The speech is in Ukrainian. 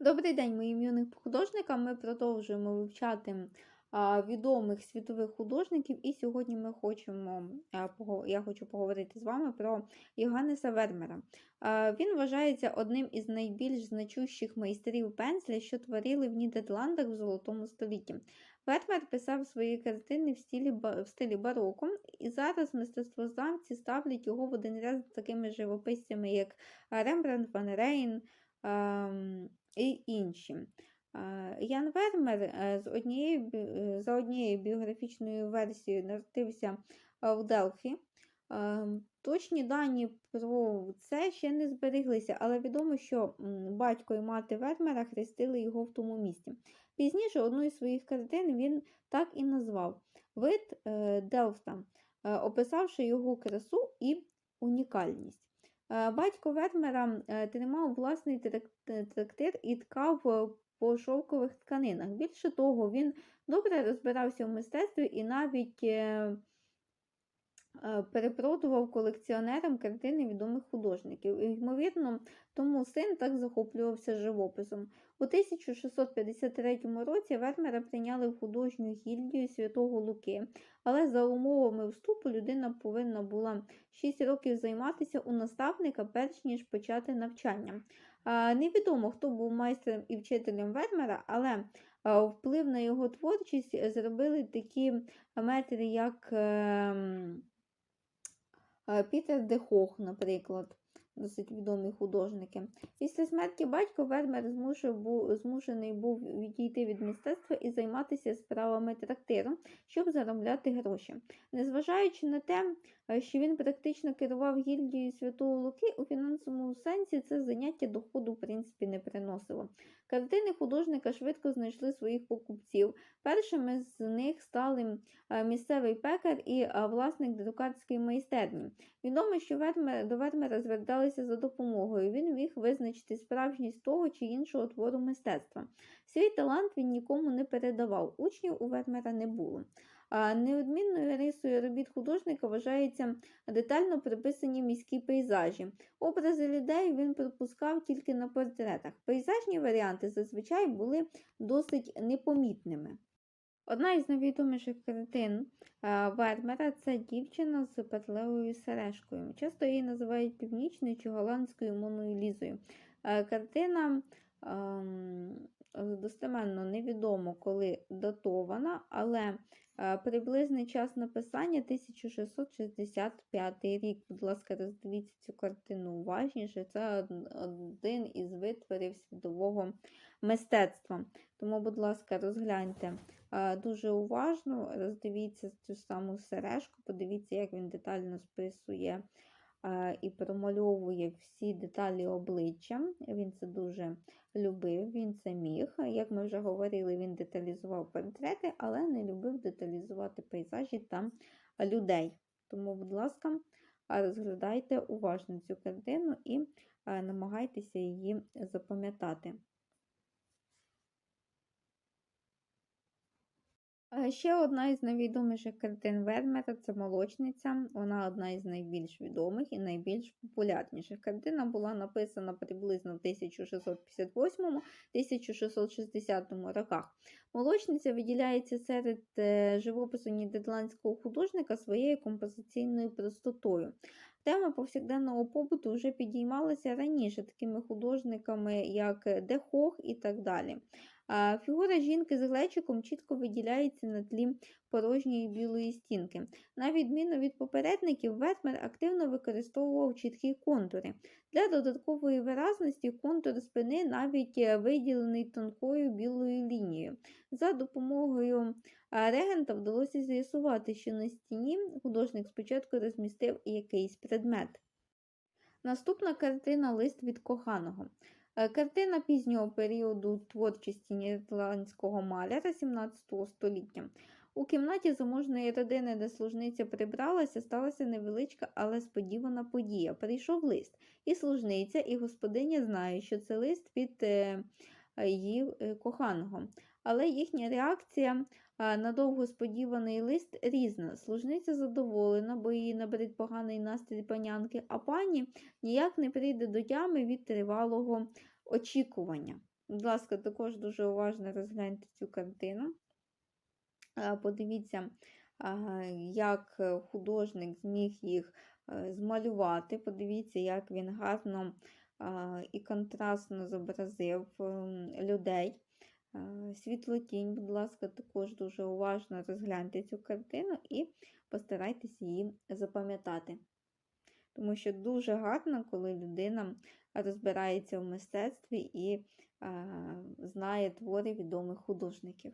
Добрий день, моїм юним художникам. Ми продовжуємо вивчати відомих світових художників, і сьогодні ми хочемо, я хочу поговорити з вами про Йоганнеса Вермера. Він вважається одним із найбільш значущих майстрів пензля, що творили в Нідерландах в Золотому столітті. Вермер писав свої картини в стилі, в стилі бароко, і зараз мистецтвознавці ставлять його в один ряд з такими живописцями, як Рембрандт, Ван Рейн. І інші. Ян Вермер е, з однією, е, за однією біографічною версією народився в Делфі. Точні дані про це ще не збереглися, але відомо, що батько і мати Вермера хрестили його в тому місті. Пізніше одну із своїх картин він так і назвав Вид е, Делфта, описавши його красу і унікальність. Е, Батько Вермера е, тримав власний трак- е, трактир і ткав по шовкових тканинах. Більше того, він добре розбирався в мистецтві і навіть перепродував колекціонерам картини відомих художників. І, ймовірно, тому син так захоплювався живописом. У 1653 році Вермера прийняли в художню гільдію Святого Луки, але за умовами вступу людина повинна була 6 років займатися у наставника, перш ніж почати навчання. Невідомо, хто був майстром і вчителем Вермера, але вплив на його творчість зробили такі метри, як ем, е, Пітер де Хох, наприклад, досить відомі художники. Після смерті батька Вермер змушений був відійти від мистецтва і займатися справами трактиру, щоб заробляти гроші. Незважаючи на те, е, що він практично керував гільдією Святого Луки, у фінансовому сенсі це заняття доходу в принципі не приносило. Картини художника швидко знайшли своїх покупців. Першими з них стали е, місцевий пекар і е, власник друкарської майстерні. Відомо, що Вермер, до Вермера зверталися за допомогою. Він міг визначити справжність того чи іншого твору мистецтва. Свій талант він нікому не передавав. Учнів у Вермера не було. Неодмінною рисою робіт художника вважається детально приписані міські пейзажі. Образи людей він пропускав тільки на портретах. Пейзажні варіанти зазвичай були досить непомітними. Одна із найвідоміших картин Вермера це дівчина з петлевою сережкою. Часто її називають північною чи голландською Моною Лізою. Картина достеменно невідомо, коли датована, але е, приблизний час написання 1665 рік. Будь ласка, роздивіться цю картину уважніше. Це один із витворів світового мистецтва. Тому, будь ласка, розгляньте дуже уважно, роздивіться цю саму сережку, подивіться, як він детально списує і промальовує всі деталі обличчя. Він це дуже любив, він це міг. Як ми вже говорили, він деталізував портрети, але не любив деталізувати пейзажі та людей. Тому, будь ласка, розглядайте уважно цю картину і намагайтеся її запам'ятати. Ще одна із найвідоміших картин Вермера це молочниця. Вона одна із найбільш відомих і найбільш популярніших. Картина була написана приблизно в 1658-1660 роках. Молочниця виділяється серед е, живопису нідерландського художника своєю композиційною простотою. Тема повсякденного побуту вже підіймалася раніше такими художниками, як Де Хох і так далі. Фігура жінки з глечиком чітко виділяється на тлі порожньої білої стінки. На відміну від попередників, Вермер активно використовував чіткі контури. Для додаткової виразності контур спини навіть е, виділений тонкою білою лінією. За допомогою регента вдалося з'ясувати, що на стіні художник спочатку розмістив якийсь предмет. Наступна картина Лист від коханого. Е, Картина пізнього періоду творчості нідерландського маляра 17 століття. У кімнаті заможної родини, де служниця прибралася, сталася невеличка, але сподівана подія. Прийшов лист, і служниця, і господиня знають, що це лист від е, її е, коханого. Але їхня реакція на довгосподіваний лист різна. Служниця задоволена, бо її набрид поганий настрій панянки, а пані ніяк не прийде до тями від тривалого очікування. Будь ласка, також дуже уважно розгляньте цю картину. Подивіться, як художник зміг їх змалювати. Подивіться, як він гарно і контрастно зобразив людей. Е, Світлотінь, будь ласка, також дуже уважно розгляньте цю картину і постарайтесь її запам'ятати. Тому що дуже гарно, коли людина розбирається в мистецтві і е, знає твори відомих художників.